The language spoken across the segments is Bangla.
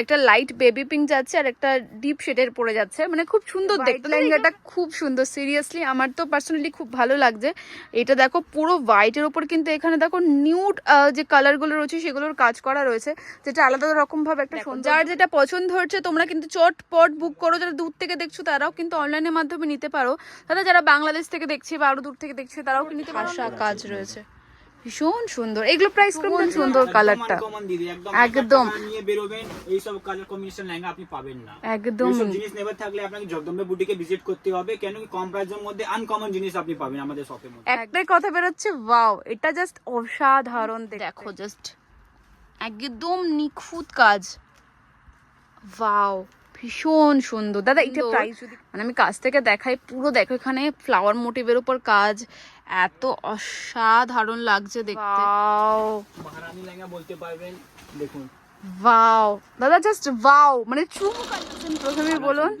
একটা লাইট বেবি পিঙ্ক যাচ্ছে আর একটা ডিপ শেডের পড়ে যাচ্ছে। মানে খুব সুন্দর দেখতে। লেহেঙ্গাটা খুব সুন্দর। সিরিয়াসলি আমার তো পার্সোনালি খুব ভালো লাগছে। এটা দেখো পুরো হোয়াইটের উপর কিন্তু এখানে দেখো নিউড যে কালারগুলো রয়েছে সেগুলোর কাজ করা রয়েছে যেটা আলাদা রকম ভাবে একটা সুন্দর যার যেটা পছন্দ হচ্ছে তোমরা কিন্তু চটপট বুক করো। যারা দূর থেকে দেখছ তারাও কিন্তু অনলাইনের মাধ্যমে নিতে পারো। তারা যারা বাংলাদেশ থেকে দেখছে বা আরও দূর থেকে দেখছে তারাও কিন্তু নিতে পারো। কাজ রয়েছে। ভীষণ সুন্দর। এগুলো প্রাইস কেমন সুন্দর কালারটা একদম। নিয়ে বেরোবেন এই সব কালার কম্বিনেশন লেহেঙ্গা আপনি পাবেন না। একদম। জিনিস নেবার থাকলে আপনাকে জগদম্বে বুটিকে ভিজিট করতে হবে কেন কি কম প্রাইসের মধ্যে আনকমন জিনিস আপনি পাবেন আমাদের শপের মধ্যে। একটাই কথা বেরোচ্ছে ওয়াও এটা জাস্ট অসাধারণ দেখো জাস্ট একদম নিখুঁত কাজ। ওয়াও ভীষণ সুন্দর। দাদা এটা প্রাইস যদি মানে আমি কাছ থেকে দেখাই পুরো দেখো এখানে ফ্লাওয়ার মোটিভের উপর কাজ। এত অসাধারণ লাগছে দেখতে। ওয়াও মহারানী লেহেঙ্গা বলতে পারবেন দেখুন। ওয়াও দাদা জাস্ট ওয়াও মানে চুম প্রথমে বলুন।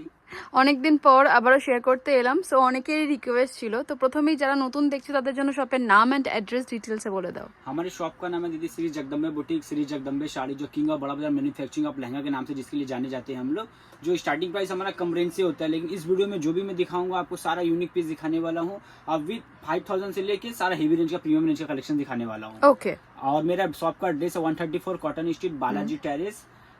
অনেকদিন পর আবারও শেয়ার করতে এলাম সো অনেকেরই রিকোয়েস্ট ছিল তো প্রথমেই যারা নতুন দেখছে তাদের জন্য শপের নাম অ্যান্ড অ্যাড্রেস ডিটেলসে বলে দাও हमारे शॉप का नाम है दीदी श्री जगदम्बे बुटीक श्री जगदम्बे साड़ी जो किंग ऑफ बड़ा बाजार मैन्युफैक्चरिंग ऑफ लहंगा के नाम से जिसके लिए जाने जाते हैं हम लोग जो स्टार्टिंग प्राइस हमारा कम रेंज से होता है लेकिन इस वीडियो में जो भी मैं दिखाऊंगा आपको सारा यूनिक पीस दिखाने वाला हूँ और विद फाइव थाउजेंड से लेके सारा हेवी रेंज का प्रीमियम रेंज का कलेक्शन दिखाने वाला हूँ ওকে और मेरा शॉप का एड्रेस है one thirty four cotton street Balaji terrace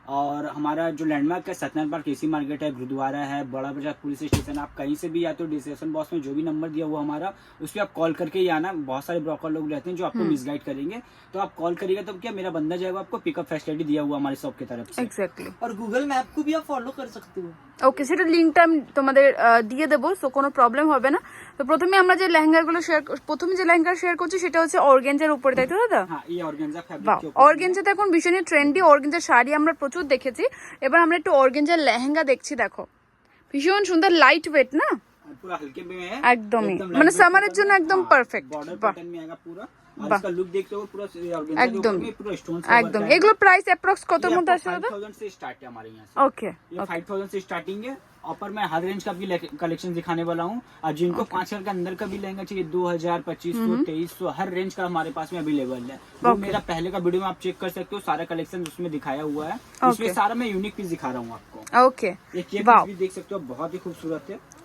और हमारा जो लैंडमार्क है सत्यनारायण पार्क केसी मार्केट है गुरुद्वारा है बड़ा बाजार पुलिस स्टेशन आप कहीं से भी या तो डिस्क्रिप्शन बॉक्स में जो भी नंबर दिया हुआ हमारा उस पर आप कॉल करके ही आना बहुत सारे ब्रोकर लोग रहते हैं जो आपको मिसगाइड करेंगे तो आप कॉल करिएगा तो क्या मेरा बंदा जाएगा आपको पिकअप फैसिलिटी दिया हुआ हमारे शॉप की तरफ से এক্স্যাক্টলি और गूगल मैप को भी आप फॉलो कर सकते हो ওকে সেটা লিঙ্কটা আমি তোমাদের আহ, দিয়ে দেবো সো কোনো প্রবলেম হবে না তো প্রথমে আমরা যে লেহেঙ্গাগুলো শেয়ার প্রথমে যে লেহেঙ্গা শেয়ার করছি সেটা হচ্ছে অর্গেঞ্জার উপরে তাই তো দাদা हाँ ये ऑर्गेन्जा বাহ फैब्रिक के ऊपर অর্গেঞ্জাতে এখন ভীষণই ট্রেন্ডি অর্গেঞ্জার শাড়ি আমরা প্রচুর দেখেছি। এবার আমরা একটু অর্গেঞ্জার লেহেঙ্গা দেখছি দেখো। ভীষণ সুন্দর লাইট ওয়েট না একদমই। মানে সামারের জন্য একদম পারফেক্ট बॉर्डर বাহ पैटर्न में आएगा पूरा और वाह। इसका लुक देखते हो पूरा ऑर्गेन्जा के एकदम। ऊपर में पूरा स्टोन একদম এগুলো প্রাইস অ্যাপ্রক্স কতর মধ্যে আসে দাদা थाउजेंड से स्टार्ट है हमारे यहाँ से ওকে ये फाइव थाउजेंड से स्टार्टिंग है ऊपर मैं हर रेंज का भी कलेक्शन दिखाने वाला हूँ और जिनको पाँच हजार के अंदर का भी लहंगा चाहिए दो हजार पच्चीस सौ तेईस सौ हर रेंज का हमारे पास में अवेलेबल है वो Okay. मेरा पहले का वीडियो में आप चेक कर सकते हो सारा कलेक्शन उसमें दिखाया हुआ है इसमें Okay. सारा मैं यूनिक पीस दिखा रहा हूँ आपको ওকে एक ये Wow. पीस भी देख सकते हो बहुत ही खूबसूरत है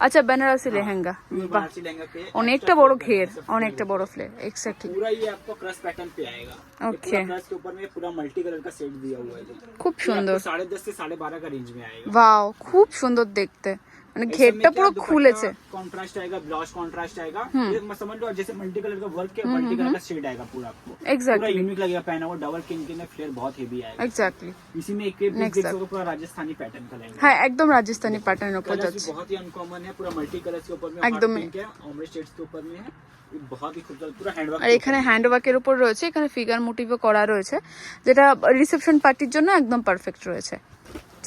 আচ্ছা বেনারসি লেহেঙ্গা Pure বাহ बनारसी लहंगा पे অনেকটা বড় ঘের অনেকটা বড় ফ্লের এক্স্যাক্টলি पूरा ये आपको क्रश पैटर्न पे आएगा ये Okay. पूरा क्रश के ऊपर में पूरा मल्टी कलर का सेट दिया हुआ है ये। খুব ये সুন্দর आपको साढ़े दस से साढ़े बारह का रेंज में आएगा ওয়াও খুব সুন্দর দেখতে মানে ঘেরটা পুরো খুলেছে कॉन्ट्रास्ट आएगा ब्लाउज कॉन्ट्रास्ट आएगा ये मत समझ लो जैसे मल्टी कलर का वर्क है मल्टी कलर का शेड आएगा पूरा आपको पूरा এক্স্যাক্টলি यूनिक लगेगा पहना हुआ डबल किंग के फ्लेयर बहुत हेवी आएगा এক্স্যাক্টলি इसी में एक पीस Next देख up. सकते हो, पूरा राजस्थानी पैटर्न का लहंगा হ্যাঁ একদম রাজস্থানি প্যাটার্নের উপর कलर्स भी যাচ্ছে बहुत ही अनकॉमन है पूरा मल्टी कलर्स के ऊपर में एकदम hot pink है ऑमरेज शेड्स के ऊपर में है ये बहुत ही खूबसूरत पूरा हैंडवर्क আর এখানে হ্যান্ড ওয়ার্কের উপর রয়েছে এখানে ফিগার মোটিভও করা রয়েছে যেটা রিসেপশন পার্টির জন্য একদম পারফেক্ট রয়েছে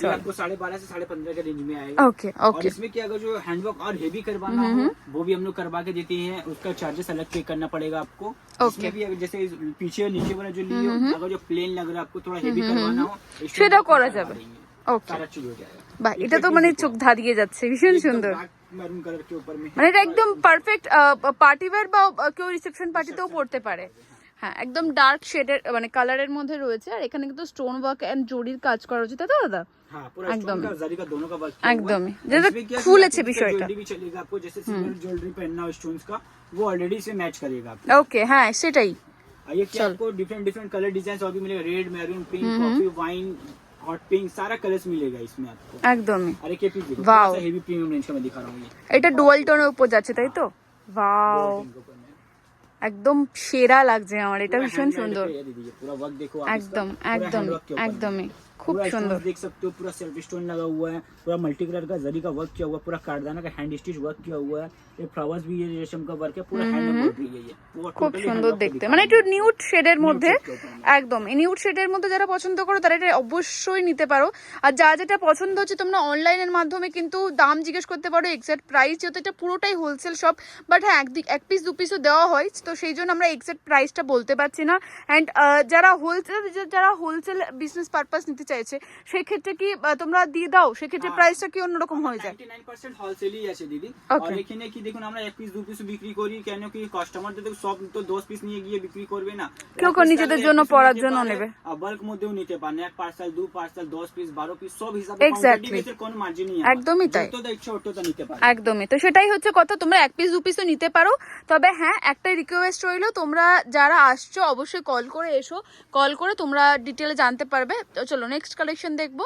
ये आपको साढ़े बारह से साढ़े पंद्रह के रेंज में आएगा ওকে और ওকে इसमें क्या अगर जो हैंडवर्क और हेवी करवाना हो वो भी हम लोग करवा के देते हैं उसका चार्जेस अलग पे करना पड़ेगा आपको Okay. इसमें भी अगर जैसे इस पीछे और नीचे वाला जो लिए हो अगर जो प्लेन लग रहा है आपको थोड़ा हेवी करवाना हो स्टोन সেটাও वर्क করা करवा যাবে। देंगे। ওকে सारा चीज हो जाएगा বাহ এটা তো মানে চোখ ধাঁধিয়ে যাচ্ছে ভীষণ সুন্দর मैरून कलर के ऊपर में है। মানে এটা একদম পারফেক্ট পার্টি ওয়্যার বা আহ, কেউ রিসেপশন পার্টিতেও পড়তে পারে হ্যাঁ একদম ডার্ক শেডের মানে কালারের মধ্যে রয়েছে আর এখানে কিন্তু স্টোন ওয়ার্ক এন্ড জরির কাজ করা হচ্ছে তাই তো দাদা? হ্যাঁ, সেটাই। একদম এটা ডুয়াল টোনের উপর যাচ্ছে তাই তো? একদম সেরা লাগছে আমার এটা ভীষণ সুন্দর। একদম একদম একদমই। খুব पूरा সুন্দর stones देख सकते हो पूरा सेल्फ स्टोन लगा हुआ है पूरा मल्टी कलर का जरी का वर्क किया हुआ है पूरा कारदाना का हैंड स्टिच वर्क किया हुआ है ये फ्लावर्स भी ये रेशम का वर्क है पूरा हैंड एम्ब्रॉयडरी है ये पूरा খুব totally সুন্দর hand work দেখতে दिखा মানে रहा একটু है। নিউড শেডের Nude মধ্যে shade के ऊपर में। একদম এই নিউড শেডের মধ্যে যারা পছন্দ করো তারা এটা অবশ্যই নিতে পারো আর যা যেটা পছন্দ হচ্ছে তোমরা অনলাইনের মাধ্যমে কিন্তু দাম জিজ্ঞেস করতে পারো এক্সাক্ট প্রাইস যেহেতু এটা পুরোটাই হোলসেল শপ বাট হ্যাঁ একদিক এক পিস দু পিসও দেওয়া হয় তো সেই জন্য আমরা এক্সাক্ট প্রাইসটা বলতে পারছি না অ্যান্ড যারা হোলসেল যারা হোলসেল বিজনেস পারপাস নিতে চাইছে সেই ক্ষেত্রে কি তোমরা দিয়ে দাও? সেক্ষেত্রে হ্যাঁ। প্রাইসটা কি অন্যরকম হয়ে যায়? 99% হোলসেলই আছে দিদি। আর এখানে কি দেখুন আমরা এক পিস দু পিস বিক্রি করি কেন কি কাস্টমার তো সব তো 10 পিস নিয়ে গিয়ে বিক্রি করবে না। কেউ কেউ নিজেদের জন্য পড়ার জন্য নেবে। বাল্ক মধ্যেও নিতে পারেন। এক পার্সেল দু পার্সেল 10 পিস 12 পিস সব হিসাবে. কোয়ান্টিটি বেসের কোনো মার্জিন নেই। একদমই তাই। যতটা ইচ্ছা অতটা নিতে পারে একদমই। তো সেটাই হচ্ছে কথা তোমরা এক পিস দু পিসও নিতে পারো। তবে হ্যাঁ একটাই রিকোয়েস্ট রইল তোমরা যারা আসছো অবশ্যই কল করে এসো। কল করে তোমরা ডিটেলে জানতে পারবে। চলো নেক্সট কালেকশন দেখব।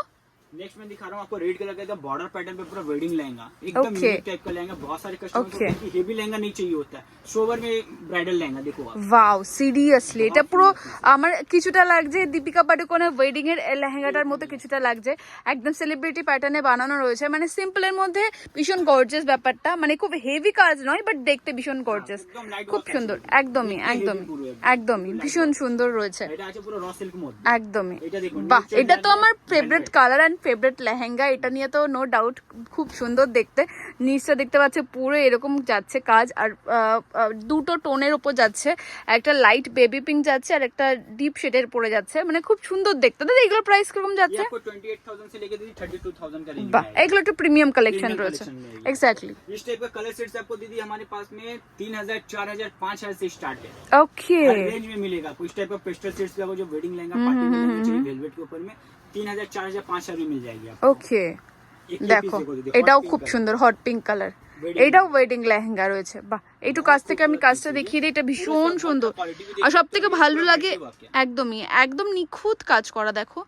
नेक्स्ट मैं दिखा रहा हूँ आपको रेड कलर का एकदम बॉर्डर पैटर्न पे पूरा वेडिंग लहंगा एकदम Okay. यूनिक टाइप का लहंगा बहुत सारे कस्टमर Okay. को हेवी लहंगा नहीं चाहिए होता है सोवर में ब्राइडल लहंगा देखो आप ওয়াও সিরিয়াসলি এটা পুরো আমার কিছুটা লাগছে দীপিকা পাডুকোনের ওয়েডিং এর লেহেঙ্গাটার মতো কিছুটা লাগছে একদম সেলিব্রিটি প্যাটার্নে বানানো রয়েছে মানে সিম্পলের মধ্যে ভীষণ গর্জেস ব্যাপারটা মানে খুব হেভি কাজ নয় বাট দেখতে ভীষণ গর্জেস একদম light খুব work সুন্দর আছে। একদমই দেখতে একদমই heavy পুরো একদম। একদমই ভীষণ সুন্দর রয়েছে এটা আছে পুরো র সিল্ক মধ্যে একদমই এটা দেখুন, বাহ নিচে এটা তো যারা আমার velvet। Favourite colour and favourite lehenga এটা নিয়ে তো নো ডাউট খুব সুন্দর দেখতে নিচটা দেখতে পাচ্ছে পুরো এরকম যাচ্ছে কাজ আর আহ, আহ, দুটো টোনের ওপর যাচ্ছে একটা লাইট বেবি পিঙ্ক যাচ্ছে আর একটা ডিপ শেডের পড়ে যাচ্ছে মানে খুব সুন্দর দেখতে দাদা এগুলোর প্রাইস কিরকম ये যাচ্ছে आपको 28000 से लेके दीदी 32000 का रेंज বাহ में आएगा। এগুলো একটু প্রিমিয়াম কালেকশন Premium রয়েছে collection में आएगा। এক্স্যাক্টলি इस टाइप का कलर सेट्स आपको दीदी हमारे पास में 3000 4000 5000 से स्टार्ट है ওকে हर रेंज में मिलेगा आपको इस टाइप का पेस्टल सेट्स का वो जो वेडिंग लहंगा पार्टी वेडिंग चाहिए वेलवेट के ऊपर में 3000 4000 5000 में मिल जाएगी आपको ওকে एक ये দেখো piece दीदी, এটাও hot pink খুব color। সুন্দর হট পিঙ্ক কালার Wedding এটাও ওয়েডিং লেহেঙ্গা রয়েছে বাহ একটু কাছ থেকে আমি কাজটা দেখিয়ে দিই এটা ভীষণ সুন্দর আর সব থেকে ভালো লাগে একদমই একদম নিখুঁত কাজ করা দেখো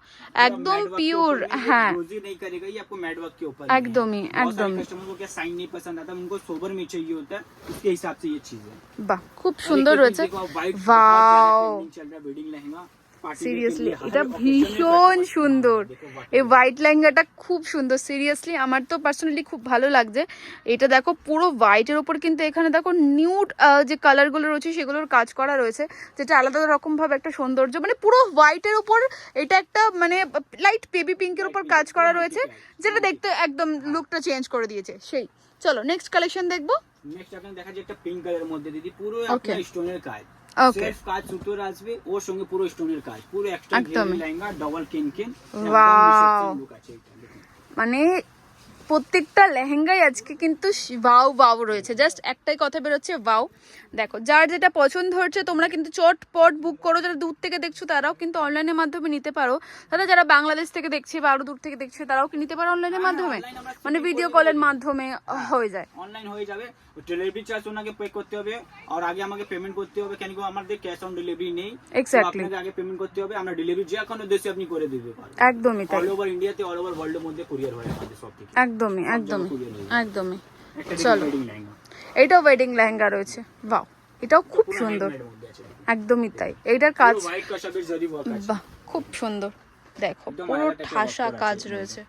একদম পিওর হ্যাঁ रोजी नहीं करेगा ये आपको मैट वर्क के ऊपर एकदम ही, एकदम ही। कस्टमर को क्या साइन नहीं पसंद आता उनको सोबर में चाहिए होता है उसके हिसाब से ये चीज है বাহ খুব সুন্দর রয়েছে वाइट সিরিয়াসলি এটা ভীষণ সুন্দর। এই হোয়াইট লেহেঙ্গাটা খুব সুন্দর সিরিয়াসলি আমার তো পার্সোনালি খুব ভালো লাগছে। এটা দেখো পুরো হোয়াইটের ওপর কিন্তু এখানে দেখো নিউড যে কালারগুলো রয়েছে সেগুলোর কাজ করা রয়েছে যেটা আলাদা রকমভাবে একটা সৌন্দর্য মানে পুরো হোয়াইটের ওপর এটা একটা মানে লাইট বেবি পিঙ্কের ওপর কাজ করা রয়েছে যেটা দেখতে একদম লুকটা চেঞ্জ করে দিয়েছে সেই। চলো নেক্সট কালেকশন দেখব। নেক্সট আপনারা দেখা যায় একটা পিঙ্ক কালারের মধ্যে দিদি পুরো একটা স্টোনের কাজ। সেলফ কাজ সুতোর আসবে ওর সঙ্গে পুরো স্টোনের কাজ পুরো এক্সট্রা একদমই। লেহেঙ্গা ডাবল কেন কেন Wow. লুক আছে এটা দেখুন। মানে প্রত্যেকটা লেহেঙ্গাই আজকে কিন্তু ওয়াও ওয়াও রয়েছে। জাস্ট একটাই কথা বেরোচ্ছে ওয়াও দেখো যার যেটা পছন্দ হচ্ছে তোমরা কিন্তু চটপট বুক করো। যারা দূর থেকে দেখছ তারাও কিন্তু অনলাইনের মাধ্যমে নিতে পারো। তারা যারা বাংলাদেশ থেকে দেখছে বা আরও দূর থেকে দেখছে তারাও কি নিতে পারো অনলাইনের হ্যাঁ, মাধ্যমে? মানে ভিডিও কলের মাধ্যমে হয়ে যায়। অনলাইন হয়ে যাবে। ডেলিভারি চার্জ ওনাকে পে করতে হবে। আর আগে আমাকে পেমেন্ট করতে হবে। কেন কি আমাদের ক্যাশ অন ডেলিভারি নেই। Exactly. আপনাকে আগে পেমেন্ট করতে হবে। আমরা ডেলিভারি যে কোনো দেশে আপনি করে দিতে পারবেন। একদমই তাই। অল ওভার ইন্ডিয়াতে অল ওভার ওয়ার্ল্ডের মধ্যে কুরিয়ার হয় আমাদের সব থেকে একদমই একদমই। একদমই। চলো। এটাও ওয়েডিং লেহেঙ্গা রয়েছে। ওয়াও এটাও খুব সুন্দর। একদমই তাই। এইটার কাজ বাহ খুব সুন্দর। দেখো পুরো ঠাসা কাজ রয়েছে।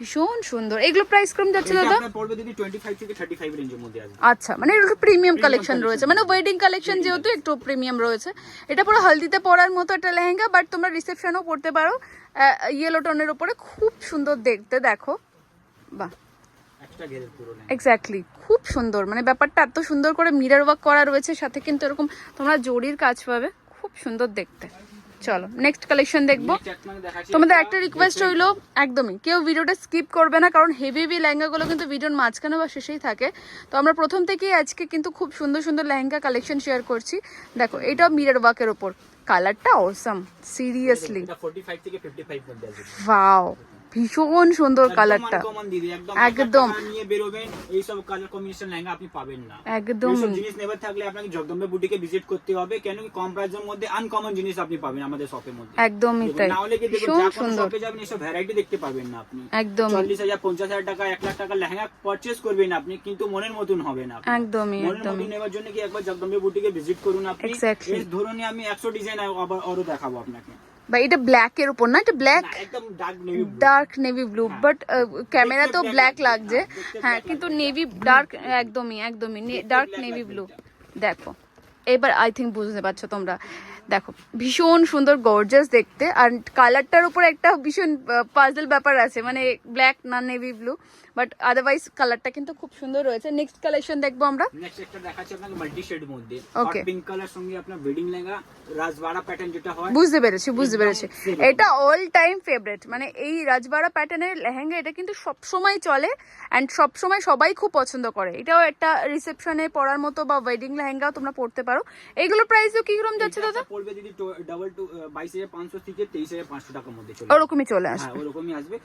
ভীষণ সুন্দর। এগুলো প্রাইস কম যাচ্ছে দাদা? আপনার পড়বে দিদি 25 থেকে 35 রেঞ্জের মধ্যে আসবে। আচ্ছা মানে এগুলো প্রিমিয়াম কালেকশন রয়েছে। মানে ওয়েডিং কালেকশন যেহেতু একটু প্রিমিয়াম রয়েছে। এটা পুরো হলদিতে পরার মতো একটা লেহেঙ্গা বাট তোমরা রিসেপশনও পরতে পারো। ইয়েলো টোনের উপরে খুব সুন্দর দেখতে দেখো। বাহ। এক্স্যাক্টলি খুব সুন্দর। মানে ব্যাপারটা এত সুন্দর করে মিরর ওয়ার্ক করা রয়েছে সাথে কিন্তু এরকম তোমরা জরির কাজ পাবে। খুব সুন্দর দেখতে। চলো নেক্সট কালেকশন দেখব। তোমাদের একটা রিকোয়েস্ট রইল একদমই। কেউ ভিডিওটা স্কিপ করবে না কারণ হেভি হেভি লেহেঙ্গাগুলো কিন্তু ভিডিওর মাঝখানে বা শেষেই থাকে। তো আমরা প্রথম থেকেই আজকে কিন্তু খুব সুন্দর সুন্দর লেহেঙ্গা কালেকশন শেয়ার করছি। দেখো এটাও মিরর ওয়ার্কের ওপর কালারটা অসম সিরিয়াসলি এটা 45 থেকে 55 মধ্যে ওয়াও ভীষণ সুন্দর কালারটা একদম একদম। নিয়ে বেরোবেন এই সব কালার কম্বিনেশন লেহেঙ্গা আপনি পাবেন না। একদম। জিনিস নেবার থাকলে আপনাকে জগদম্বে বুটিকে ভিজিট করতে হবে কেন কি কম প্রাইসের মধ্যে আনকমন জিনিস আপনি পাবেন আমাদের শপের মধ্যে। একদমই তাই। না হলে কি দেখুন সুন্দর। শপে যাবেন এসব ভ্যারাইটি দেখতে পাবেন না আপনি। একদমই। চল্লিশ হাজার পঞ্চাশ হাজার টাকা এক লাখ টাকা লেহেঙ্গা পারচেস করবেন আপনি কিন্তু মনের মতন হবে না। একদমই মতন নেওয়ার জন্য কি একবার জগদম্বে বুটিকে ভিজিট করুন আপনি। এই ধরুন আমি একশো ডিজাইন আবার আরও দেখাবো আপনাকে। বা এটা ব্ল্যাক এর উপর না এটা ব্ল্যাক না, একদম dark navy dark navy blue but camera তো black ব্ল্যাক লাগছে, লাগছে হ্যাঁ, দেখতে হ্যাঁ black কিন্তু লাগছে। নেভি ডার্ক একদমই একদমই ডার্ক black নেভি লাগবে ব্লু এটা। দেখো এবার আই থিঙ্ক বুঝতে পারছ তোমরা। দেখো ভীষণ সুন্দর গর্জাস দেখতে। আর কালারটার উপর একটা ভীষণ পাজল ব্যাপার আছে। মানে ব্ল্যাক না নেভি ব্লু বাট আদারওয়াইজ কালারটা কিন্তু খুব সুন্দর রয়েছে। নেক্সট কালেকশন দেখব আমরা। নেক্সট একটা দেখাচ্ছি আপনাকে মাল্টি শেড মধ্যে। Okay. পিঙ্ক কালার সঙ্গে আপনার ওয়েডিং লেহেঙ্গা রাজবাড়া প্যাটার্ন যেটা হয়। বুঝতে পেরেছি বুঝতে পেরেছি। এটা অল টাইম ফেভারিট মানে এই রাজবাড়া প্যাটার্নের লেহেঙ্গা এটা কিন্তু সব সময় চলে। অ্যান্ড সব সময় সবাই খুব পছন্দ করে। এটাও একটা রিসেপশনে পরার মতো বা ওয়েডিং লেহেঙ্গাও তোমরা পড়তে পারো। এগুলোর প্রাইসও কি রকম যাচ্ছে দাদা? পড়বে দিদি ডাবল টু বাইশ হাজার পাঁচশো থেকে তেইশ হাজার পাঁচশো টাকার মধ্যে চলে ওরকমই চলে হ্যাঁ আসবে ওরকমই আসবে।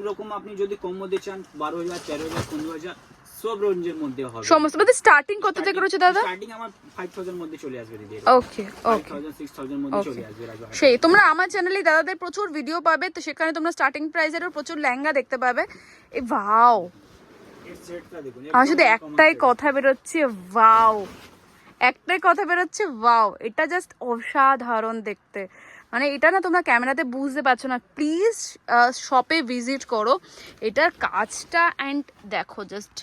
এরকম আপনি যদি কম মধ্যে চান বারো হাজার তেরো হাজার পনেরো হাজার সব রেঞ্জের মধ্যে হবে। সমস্ত মানে স্টার্টিং কত থেকে রয়েছে দাদা? স্টার্টিং আমার ফাইভ থাউজেন্ড মধ্যে চলে আসবে দিদি। Okay okay thousand six thousand মধ্যে চলে আসবে রাজবাড়া সেই তোমরা আমার চ্যানেলে দাদাদের প্রচুর ভিডিও পাবে তো সেখানে তোমরা স্টার্টিং প্রাইসেরও প্রচুর লেহেঙ্গা দেখতে পাবে। এ দেখুন আমার শুধু একটাই কথা বেরোচ্ছে ওয়াও একটাই কথা বেরোচ্ছে ওয়াও এটা জাস্ট অসাধারণ দেখতে। মানে এটা না তোমরা ক্যামেরাতে বুঝতে পারছ না। প্লিজ শপে ভিজিট করো। এটার কাজটা অ্যান্ড দেখো জাস্ট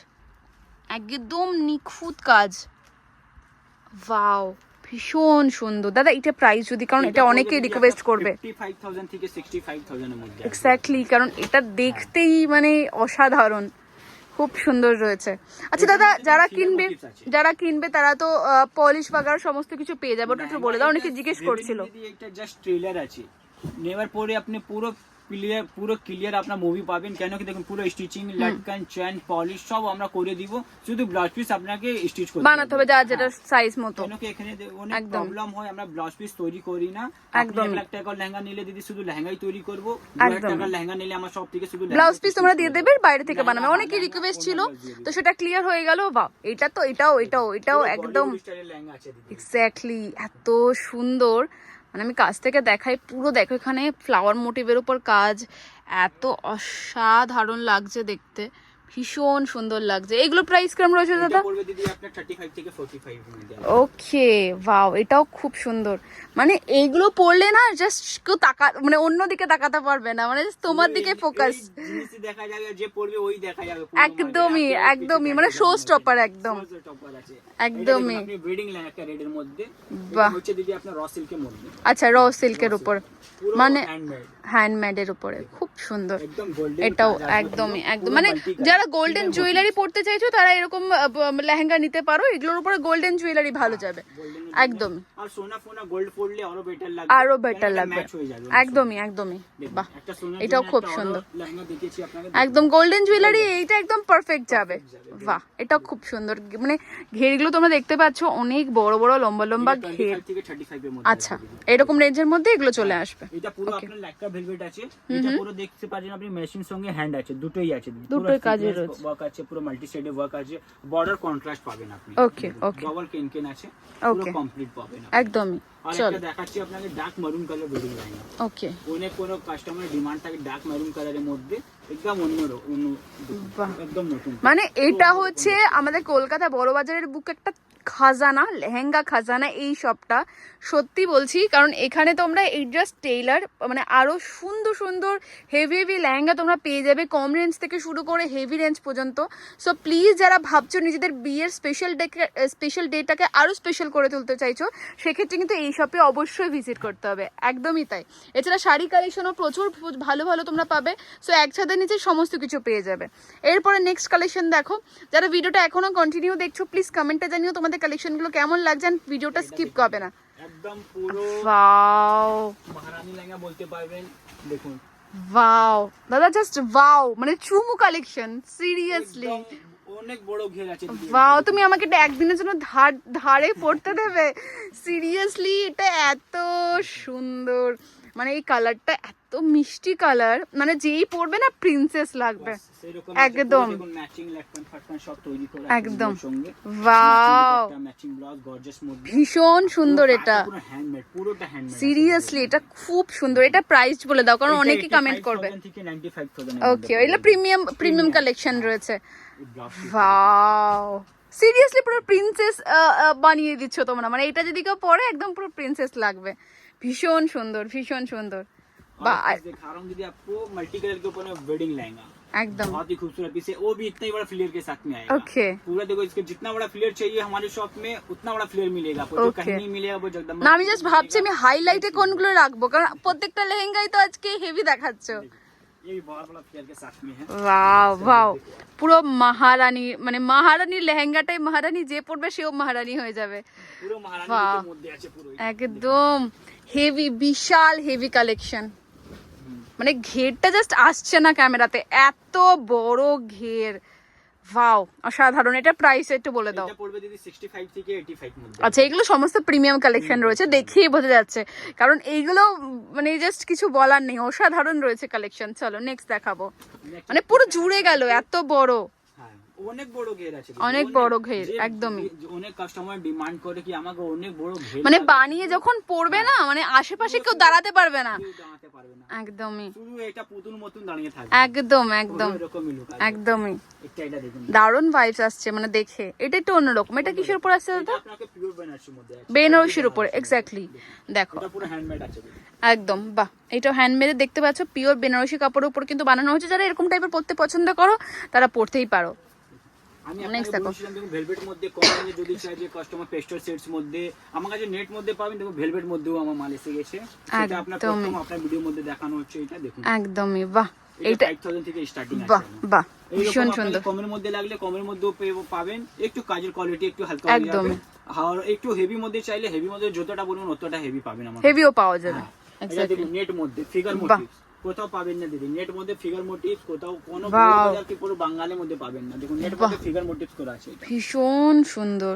একদম নিখুঁত কাজ। ওয়াও ভীষণ সুন্দর। দাদা এটা প্রাইস যদি কারণ এটা অনেকেই রিকোয়েস্ট করবে। এক্স্যাক্টলি কারণ এটা দেখতেই মানে অসাধারণ। খুব সুন্দর রয়েছে। আচ্ছা দাদা যারা কিনবে যারা কিনবে তারা তো পলিশ বাগার সমস্ত কিছু পেয়ে যাবে। ওটা একটু বলে দাও অনেকে জিজ্ঞেস করছিল। এটা জাস্ট ট্রেলার আছে। নেবার পরে আপনি পুরো ক্লিয়ার পুরো ক্লিয়ার আপনার মুভি পাবেন। কেন কি দেখুন পুরো স্টিচিং লাটকান চেন পলিশ সব আমরা করে দিব। শুধু ব্লাউজ পিস আপনাকে স্টিচ করতে বানাতে হবে যার যেটা হ্যাঁ। সাইজ মতো। কেন কি এখানে অনেক প্রবলেম হয় আমরা ব্লাউজ পিস তৈরি করি না। একদম। এক লাখ টাকার লেহেঙ্গা নিলে দিদি শুধু লেহেঙ্গাই তৈরি করব। একদম। টাকার লেহেঙ্গা নিলে আমার সব থেকে শুধু ব্লাউজ পিস তোমরা দিয়ে দেবে বাইরে থেকে বানাবে। হ্যাঁ, অনেকেই রিকোয়েস্ট ছিল দিয়ে দিবে। তো সেটা ক্লিয়ার হয়ে গেল বা এটা তো এটাও এটাও এটাও একদম এক্স্যাক্টলি এত সুন্দর। মানে আমি কাজ থেকে দেখাই, পুরো দেখো এখানে ফ্লাওয়ার মোটিভের উপর কাজ। এত অসাধারণ লাগছে দেখতে। ভীষণ সুন্দর লাগছে। এগুলো প্রাইস কেমন রয়েছে দাদা? ওকে ওয়াও এটাও খুব সুন্দর। মানে এইগুলো পড়লে না জাস্ট কেউ তাকা মানে অন্যদিকে তাকাতে পারবে না। মানে তোমার দিকে ফোকাস দেখা যাবে যে পড়বে ওই দেখা যাবে একদমই, একদমই, মানে শো stopper একদম। একদমই। আপনি ব্রিডিং লাইন একটা রেডের মধ্যে। হচ্ছে দিদি আপনার র সিল্কের মধ্যে। আচ্ছা র সিল্কের উপর। মানে হ্যান্ডমেড হ্যান্ডমেডের উপরে। খুব সুন্দর। এটাও একদমই একদম। মানে যারা গোল্ডেন জুয়েলারি পড়তে চাইছো তারা এরকম লেহেঙ্গা নিতে পারো। এগুলোর উপরে গোল্ডেন জুয়েলারি ভালো যাবে। একদম আর সোনা ফোনা গোল্ড পড়লে আরও বেটার লাগবে। আরও বেটার লাগবে। match হয়ে যাবে। একদমই একদমই। বাহ। এটাও খুব সুন্দর। একদম গোল্ডেন জুয়েলারি এইটা একদম পারফেক্ট যাবে। বাহ এটাও খুব সুন্দর। মানে ঘেরগুলো তোমরা দেখতে পাচ্ছ অনেক বড় বড় লম্বা লম্বা ঘের। 25 থেকে 35 এর মধ্যে আচ্ছা এরকম। রেঞ্জের মধ্যে এগুলো চলে আসবে। এটা পুরো আপনার ভেলভেট আছে এটা পুরো দেখতে পাচ্ছেন আপনি মেশিন সঙ্গে হ্যান্ড আছে দুটোই আছে দুটোই কাজে রয়েছে। ওয়ার্ক আছে পুরো মাল্টি ওয়ার্ক আছে বর্ডার কন্ট্রাস্ট পাবেন আপনি। Okay, okay. ডবল কেন কেন আছে পুরো কমপ্লিট পাবেন একদমই। দেখাচ্ছি আপনাকে ডার্ক মারুন কালার বেডিং লাইন ওকে অনেক কোনো কাস্টমার ডিমান্ড থাকে ডার্ক মারুন কালারের মধ্যে একদম অন্য। একদম নতুন। মানে এটা হচ্ছে আমাদের কলকাতা বড় বাজারের বুক একটা খাজানা, লেহেঙ্গা খাজানা, এই সবটা সত্যি বলছি। কারণ এখানে তোমরা এই জাস্ট টেইলার মানে আরও সুন্দর সুন্দর হেভি হেভি লেহেঙ্গা তোমরা পেয়ে যাবে, কম রেঞ্জ থেকে শুরু করে হেভি রেঞ্জ পর্যন্ত। সো প্লিজ যারা ভাবছ নিজেদের বিয়ের স্পেশাল ডে স্পেশাল ডেটাকে আরও স্পেশাল করে তুলতে চাইছো, সেক্ষেত্রে কিন্তু এই শপে অবশ্যই ভিজিট করতে হবে। একদমই তাই। এছাড়া শাড়ি কালেকশনও প্রচুর ভালো ভালো তোমরা পাবে। সো এক ছাদের নিচে সমস্ত কিছু পেয়ে যাবে। এরপরে নেক্সট কালেকশন দেখো। যারা ভিডিওটা এখনও কন্টিনিউ দেখছ প্লিজ কমেন্টে জানিও তোমাদের কালেকশনগুলো কেমন লাগছে ভিডিওটা স্কিপ করবে না? একদম পুরো ওয়াও মহারানী লেহেঙ্গা বলতে পারবেন দেখুন। ওয়াও দাদা জাস্ট ওয়াও মানে চুমু কালেকশন সিরিয়াসলি অনেক বড় ঘের আছে ওয়াও তুমি আমাকে এটা একদিনের জন্য ধার ধারে পড়তে দেবে। সিরিয়াসলি এটা এত সুন্দর। মানে এই কালারটা এত মিষ্টি কালার মানে যেই পরবে না প্রিন্সেস লাগবে। একদম। একদম। ওয়াও ভীষণ সুন্দর এটা। সিরিয়াসলি এটা খুব সুন্দর। এটা প্রাইস বলে দাও কারণ অনেকেই কমেন্ট করবে। ওকে এগুলো প্রিমিয়াম প্রিমিয়াম কালেকশন রয়েছে। ওয়াও সিরিয়াসলি পুরো প্রিন্সেস বানিয়ে দিচ্ছ তোমরা। মানে এটা যদি কেউ পরে একদম পুরো প্রিন্সেস লাগবে। ভীষণ সুন্দর ভীষণ সুন্দর और বা एक चीज दिखा रहा हूँ दीदी आपको मल्टी कलर के ऊपर में वेडिंग लहंगा একদম बहुत ही खूबसूरत पीस है वो भी इतना ही बड़ा फ्लेयर के साथ में आएगा Okay. पूरा देखो इसके जितना बड़ा फ्लेयर चाहिए हमारे शॉप में उतना बड़ा फ्लेयर मिलेगा आपको जो Okay. कहीं नहीं मिलेगा वो जगदम्बा না আমি জাস্ট ভাবছি আমি হাইলাইটে কোনগুলো রাখবো কারণ প্রত্যেকটা লেহেঙ্গাই তো আজকে হেভি দেখাচ্ছ পুরো মহারানী মানে মহারানীর লেহেঙ্গাটাই মহারানী যে পড়বে সেও মহারানী হয়ে যাবে একদম হেভি বিশাল হেভি কালেকশন মানে ঘেরটা জাস্ট আসছে না ক্যামেরাতে এত বড় ঘের ভাও অসাধারণ। এটা প্রাইস একটু বলে দাও। এটা পড়বে দিদি 65 থেকে 85 মধ্যে। আচ্ছা এগুলো সমস্ত প্রিমিয়াম কালেকশন রয়েছে দেখেই বোঝা যাচ্ছে। কারণ এইগুলো মানে জাস্ট কিছু বলার নেই অসাধারণ রয়েছে কালেকশন চলো নেক্সট দেখাবো। মানে পুরো জুড়ে গেল এত বড়। অনেক বড় ঘের আছে অনেক বড় ঘের, একদমই। অনেক কাস্টমার ডিমান্ড করে কি আমাকে অনেক বড় ঘের মানে বানিয়ে যখন পড়বে না মানে আশেপাশে কেউ দাঁড়াতে পারবে না। দাঁড়াতে পারবে না। একদমই। শুধু এটা পুতুল মতন দাঁড়িয়ে থাকবে। একদম একদম। একদমই। একটা এটা দেখুন দারুণ ভাইবস আসছে মানে দেখে। এটা একটু অন্যরকম। এটা কিসের উপর আসছে দাদা? আপনাকে পিওর বেনারসির মধ্যে আছে। বেনারসির উপরে এক্স্যাক্টলি দেখো। এটা পুরো হ্যান্ডমেড আছে একদম বাহ। এটা হ্যান্ডমেডে দেখতে পাচ্ছ পিওর বেনারসি কাপড়ের উপর কিন্তু বানানো হয়েছে। যারা এরকম টাইপের পড়তে পছন্দ করো তারা পড়তেই পারো। আমি Next দেখো। দেখুন ভেলভেট মধ্যে কম রেঞ্জে যদি চাই যে কাস্টমার পেস্টাল সেটস মধ্যে আমার কাছে নেট মধ্যে পাবেন ভেলভেট মধ্যেও আমার মাল এসে গেছে। সেটা আপনার একদমই। প্রথম আপনার ভিডিওর মধ্যে দেখানো হচ্ছে এটা দেখুন। একদমই বাহ এটা এইটা 5000 থেকে স্টার্টিং আছে। বাহ বাহ এইরকম ভীষণ সুন্দর। কমের মধ্যে লাগলে কমের মধ্যেও পাবেন। একটু কাজের কোয়ালিটি একটু হালকা আর একটু হেভি মধ্যে চাইলে হেভি মধ্যে যতটা বলুন অতটা হেভি পাবেন আমার হেভিও পাওয়া যাবে। হ্যাঁ। এক্স্যাক্টলি নেট মধ্যে ফিগার। কোথাও পাবেন না দিদি। নেট মধ্যে ফিগার মোটিভ কোথাও কোনো. বাজার কি পুরো বাঙালির মধ্যে পাবেন না। দেখুন নেট মধ্যে ফিগার মোটিভ করা আছে এটা। ভীষণ সুন্দর।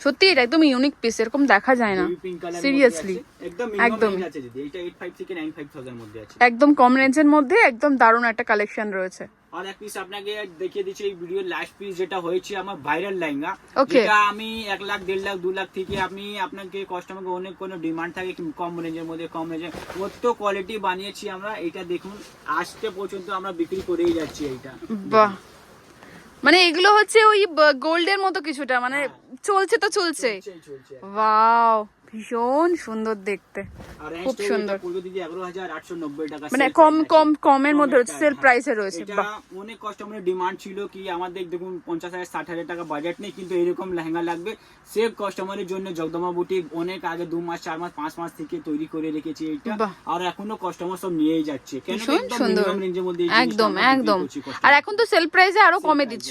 সত্যি এটা একদম ইউনিক পিস এরকম দেখা যায় না। সিরিয়াসলি একদম একদম। আছে দিদি। এটা 85 থেকে 95000 মধ্যে আছে। একদম কম রেঞ্জের মধ্যে একদম দারুণ একটা কালেকশন রয়েছে। আর এক পিস আপনাকে দেখিয়ে দিচ্ছি এই ভিডিওর লাস্ট পিস যেটা হয়েছে আমার ভাইরাল লেহেঙ্গা. যেটা আমি এক লাখ দেড় লাখ দু লাখ থেকে আমি আপনাকে কাস্টমারকে অনেক কোনো ডিমান্ড থাকে কম রেঞ্জের মধ্যে কম রেঞ্জে কত কোয়ালিটি বানিয়েছি আমরা এটা দেখুন আজকে পর্যন্ত আমরা বিক্রি করেই যাচ্ছি এইটা। বাহ। মানে এগুলো হচ্ছে ওই গোল্ডের মতো কিছুটা মানে চলছে তো চলছে। চলছে, চলছে। ওয়াও ভীষণ সুন্দর দেখতে। খুব সুন্দর। মানে কম কম কমের মধ্যে সেল। প্রাইসে রয়েছে অনেক কাস্টমারের ডিমান্ড ছিল কি আমাদের দেখুন পঞ্চাশ হাজার ষাট হাজার টাকা বাজেট নেই কিন্তু এরকম লেহেঙ্গা লাগবে। সে কাস্টমারের জন্য জগদমা বুটিক অনেক আগে দু মাস চার মাস পাঁচ মাস থেকে তৈরি করে রেখেছি এটা। আর এখনও কাস্টমার সব নিয়েই যাচ্ছে। ভীষণ একদম সুন্দর। একদম একদম। আর এখন তো সেল প্রাইসে আরও কমে দিচ্ছ।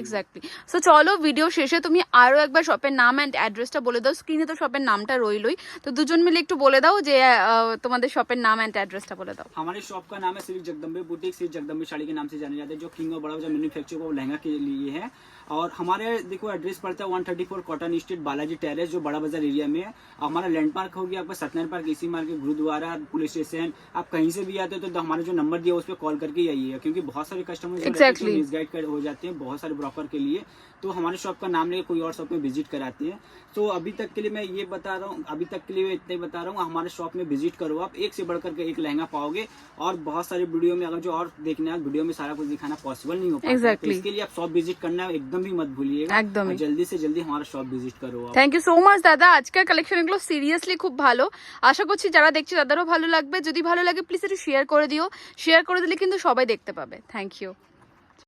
এক্স্যাক্টলি সো চলো ভিডিও শেষে তুমি আরও একবার শপের নাম এন্ড অ্যাড্রেসটা বলে দাও। স্ক্রিনে তো শপের নামটা রইলই তো দুজন মিলে একটু বলে দাও যে আহ, তোমাদের শপের নাম এন্ড অ্যাড্রেসটা বলে দাও हमारे शॉप का नाम है श्री जगदम्बे बुटीक श्री जगदम्बे साड़ी के नाम से जाने जाते हैं जो किंग ऑफ बड़ा बाजार मैन्युफैक्चर को लहंगा के लिए है और हमारे देखो एड्रेस पड़ता है 134 कॉटन स्ट्रीट बालाजी टेरेस जो बड़ा बाज़ार एरिया में है हमारा लैंडमार्क हो गया आपका सत्यनारायण पार्क इसी मार्केट गुरुद्वारा पुलिस स्टेशन आप कहीं से भी आते हो तो हमारा जो नंबर दिया है, उस पर कॉल करके आइए क्योंकि बहुत सारे कस्टमर Exactly. मिसगाइड हो जाते हैं बहुत सारे ब्रोकर के लिए तो हमारे शॉप का नाम लेके कोई और शॉप में विज़िट कराते हैं तो अभी तक के लिए मैं ये बता रहा हूँ अभी तक के लिए इतना ही बता रहा हूँ हमारे शॉप में विज़िट करो आप एक से बढ़कर के एक लहंगा पाओगे और बहुत सारे वीडियो में अगर जो और देखना है वीडियो में सारा कुछ दिखाना पॉसिबल नहीं हो पाता है। Exactly. तो इसके लिए आप शॉप विज़िट करना एकदम भी मत भूलिएगा एकदम ही। और जल्दी से जल्दी हमारा शॉप विजिट करो आप থ্যাংক ইউ সো মাচ দাদা আজকের কালেকশনগুলো সিরিয়াসলি খুব ভালো আশা করছি যারা দেখছে তাদেরও ভালো লাগবে যদি ভালো লাগে প্লিজ একটু শেয়ার করে দিও শেয়ার করে দিলে কিন্তু সবাই দেখতে পাবে থ্যাংক ইউ